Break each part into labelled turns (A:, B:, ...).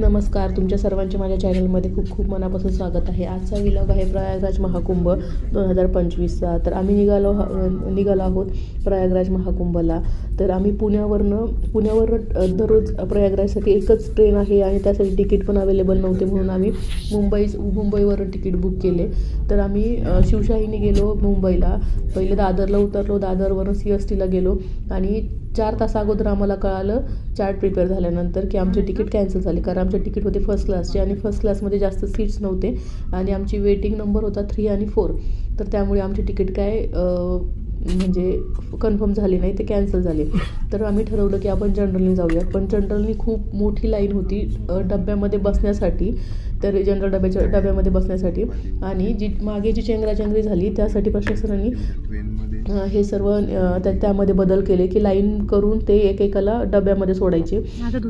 A: नमस्कार तुमच्या सर्वांचे माझ्या चॅनलमध्ये खूप खूप मनापासून स्वागत आहे. आजचा विलॉग आहे प्रयागराज महाकुंभ दोन हजार पंचवीसचा. तर आम्ही निघालो निघालो आहोत प्रयागराज महाकुंभला. तर आम्ही पुण्यावरनं पुण्यावरनं दररोज प्रयागराजसाठी एकच ट्रेन आहे आणि त्यासाठी तिकीट पण अवेलेबल नव्हते म्हणून आम्ही मुंबई मुंबईवरून तिकीट बुक केले. तर आम्ही शिवशाहीने गेलो मुंबईला. पहिले दादरला उतरलो दादरवरून सी एस टीला गेलो. आणि चार तास अगोदर आम्हाला कळालं चार्ट प्रिपेअर झाल्यानंतर की आमचे तिकीट कॅन्सल झाले. कारण आमचे तिकीट होते फर्स्ट क्लासचे आणि फर्स्ट क्लासमध्ये जास्त सीट्स नव्हते आणि आमची वेटिंग नंबर होता थ्री आणि फोर तर त्यामुळे आमचे तिकीट काय म्हणजे कन्फर्म झाले नाही ते कॅन्सल झाले. तर आम्ही ठरवलं की आपण जनरलने जाऊया पण जनरलनी खूप मोठी लाईन होती डब्यामध्ये बसण्यासाठी. तर जनरल डब्याच्या डब्यामध्ये बसण्यासाठी. आणि जी मागे जी चेंगराचेंगरी झाली त्यासाठी प्रशासनाने हे सर्व त्यामध्ये बदल केले की लाईन करून ते एकेकाला डब्यामध्ये सोडायचे.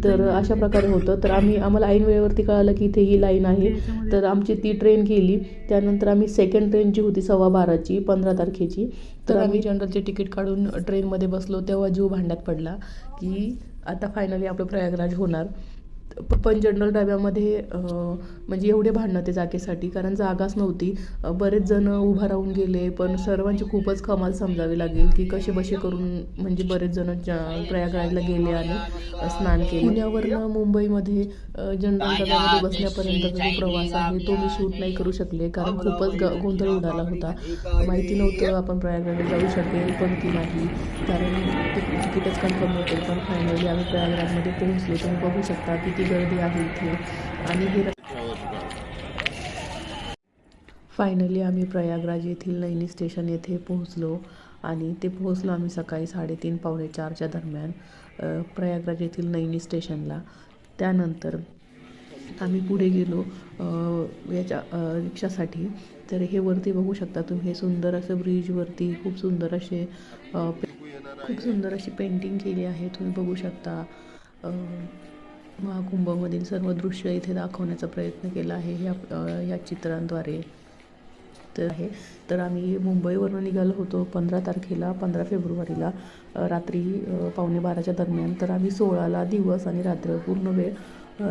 A: तर अशा प्रकारे होतं. तर आम्ही आम्हाला ऐन वेळेवरती कळालं की इथे ही लाईन आहे. तर आमची ती ट्रेन गेली. त्यानंतर आम्ही सेकंड ट्रेन जी होती सव्वा बाराची पंधरा तारखेची तर आम्ही जनरलचे तिकीट काढून ट्रेनमध्ये बसलो. तेव्हा जीव भांड्यात पडला की आता फायनली आपलं प्रयागराज होणार. पण जनरल डब्यामध्ये म्हणजे एवढे भांडणं ते जागेसाठी कारण जागाच नव्हती. बरेच जण उभा राहून गेले पण सर्वांची खूपच कमाल समजावी लागेल की कसे बसे करून म्हणजे बरेच जण प्रयागराजला गेले आणि स्नान केले. पुण्यावरनं मुंबईमध्ये जनरल डब्यामध्ये बसण्यापर्यंतचा जो प्रवास आहे तो मी शूट नाही करू शकले कारण खूपच ग गोंधळ उडाला होता. माहिती नव्हतं आपण प्रयागराजला जाऊ शकेल पण की नाही. कारण तिकीटच कन्फर्म होते पण फायनली आम्ही प्रयागराजमध्ये पोहोचलो. तुम्ही बघू शकता की किती गर्दी आहे इथे. आणि हे फायनली आम्ही प्रयागराज येथील नैनी स्टेशन येथे पोहोचलो आणि ते पोहोचलो आम्ही सकाळी साडेतीन पावणे चारच्या दरम्यान प्रयागराज येथील नैनी स्टेशनला. त्यानंतर आम्ही पुढे गेलो याच्या रिक्षासाठी. तर हे वरती बघू शकता तुम्ही हे सुंदर असं ब्रिजवरती खूप सुंदर असे खूप सुंदर अशी पेंटिंग केली आहे. तुम्ही बघू शकता महाकुंभमधील सर्व दृश्य इथे दाखवण्याचा प्रयत्न केला आहे ह्या या चित्रांद्वारे. तर आहे. तर आम्ही मुंबईवरून निघालो होतो पंधरा तारखेला पंधरा फेब्रुवारीला रात्री पावणे बाराच्या दरम्यान. तर आम्ही सोळाला दिवस आणि रात्र पूर्ण वेळ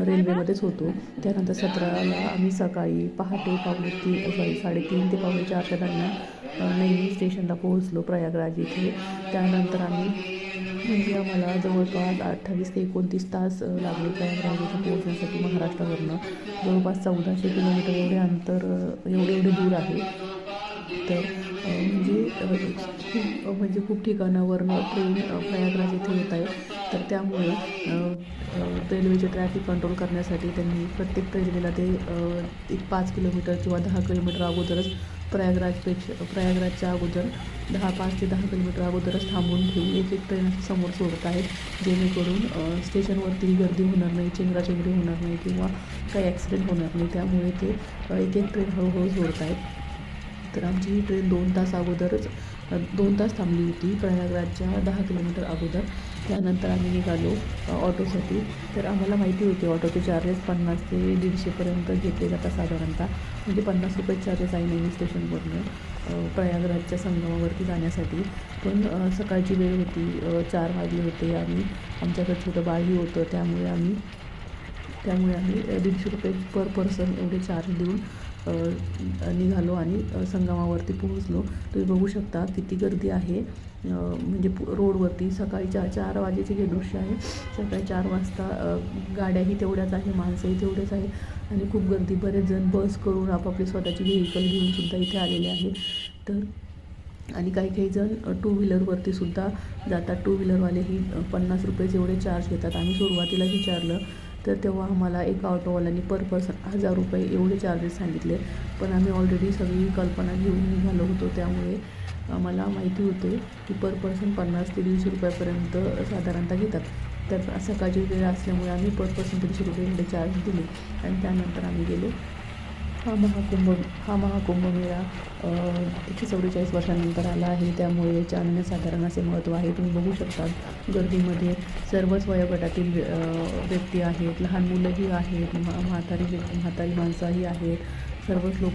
A: रेल्वेमध्येच होतो. त्यानंतर सतराला आम्ही सकाळी पहाटे पावणे तीन सॉरी साडेतीन ते पावणे चारच्या दरम्यान नेहमी नैनी स्टेशनला पोहोचलो प्रयागराज इथे. त्यानंतर आम्ही म्हणजे आम्हाला जवळपास अठ्ठावीस ते एकोणतीस तास लागले प्रयागराज पोहोचण्यासाठी महाराष्ट्रावरनं. जवळपास चौदाशे किलोमीटर एवढे अंतर एवढे एवढे दूर आहे. तर म्हणजे खूप म्हणजे खूप ठिकाणावरनं ट्रेन प्रयागराज येथे येत आहे. तर त्यामुळे रेल्वेचे ट्रॅफिक कंट्रोल करण्यासाठी त्यांनी प्रत्येक रेल्वेला ते एक पाच किलोमीटर किंवा दहा किलोमीटर अगोदरच प्रयागराजपेक्षा प्रयागराजच्या अगोदर दहा पाच ते दहा किलोमीटर अगोदरच थांबून ठेवून एक एक ट्रेन समोर सोडत आहेत जेणेकरून स्टेशनवरती गर्दी होणार नाही चेंगराचेंगरी होणार नाही किंवा काही ॲक्सिडेंट होणार नाही. त्यामुळे ते एक एक ट्रेन हळूहळू सोडत आहेत. तर आमची ही ट्रेन दोन तास अगोदरच दोन तास थांबली होती प्रयागराजच्या दहा किलोमीटर अगोदर. त्यानंतर आम्ही निघालो ऑटोसाठी. तर आम्हाला माहिती होती ऑटोचे चार्जेस पन्नास ते दीडशेपर्यंत घेतले जातात साधारणतः. म्हणजे पन्नास रुपये चार्जेस आहे नेहमी स्टेशनवरनं प्रयागराजच्या संगमावरती जाण्यासाठी. पण सकाळची वेळ होती चार वाजले होते आणि आमच्याकडे छोटं बाळही होतं त्यामुळे आम्ही त्यामुळे आम्ही दीडशे रुपये पर पर्सन एवढे चार्ज देऊन निघालो आणि संगमावरती पोहोचलो. तुम्ही बघू शकता किती गर्दी आहे. म्हणजे रोडवरती सकाळी चार चार वाजेचे हे दृश्य आहे सकाळी चार वाजता गाड्याही तेवढ्याच आहे माणसंही तेवढेच आहे आणि खूप गर्दी. बरेच जण बस करून आपापली स्वतःची व्हेकल घेऊन सुद्धा इथे आलेले आहे. तर आणि काही काही जण टू व्हीलरवरती सुद्धा जातात. टू व्हीलरवालेही पन्नास रुपये एवढे चार्ज घेतात. आम्ही सुरुवातीला विचारलं तर तेव्हा आम्हाला एका ऑटोवाल्याने पर पर्सन हजार रुपये एवढे चार्जेस सांगितले. पण आम्ही ऑलरेडी सगळी कल्पना घेऊन निघालो होतो. त्यामुळे आम्हाला माहिती होते की पर पर्सन पन्नास ते दीडशे रुपयापर्यंत साधारणतः घेतात. तर सकाळची वेळ असल्यामुळे आम्ही पर पर्सन दीडशे रुपये एवढे चार्ज दिले. आणि त्यानंतर आम्ही गेलो. हा महाकुंभ हा महाकुंभमेळा एकशे चव्वेचाळीस वर्षानंतर आला आहे. त्यामुळे याचे अनन्यसाधारण असे महत्त्व आहे. तुम्ही बघू शकता गर्दीमध्ये सर्वच वयोगटातील व्यक्ती आहेत. लहान मुलंही आहेत. म्हा- म्हातारी व्यक्ती म्हातारी माणसंही आहेत. सर्वच लोक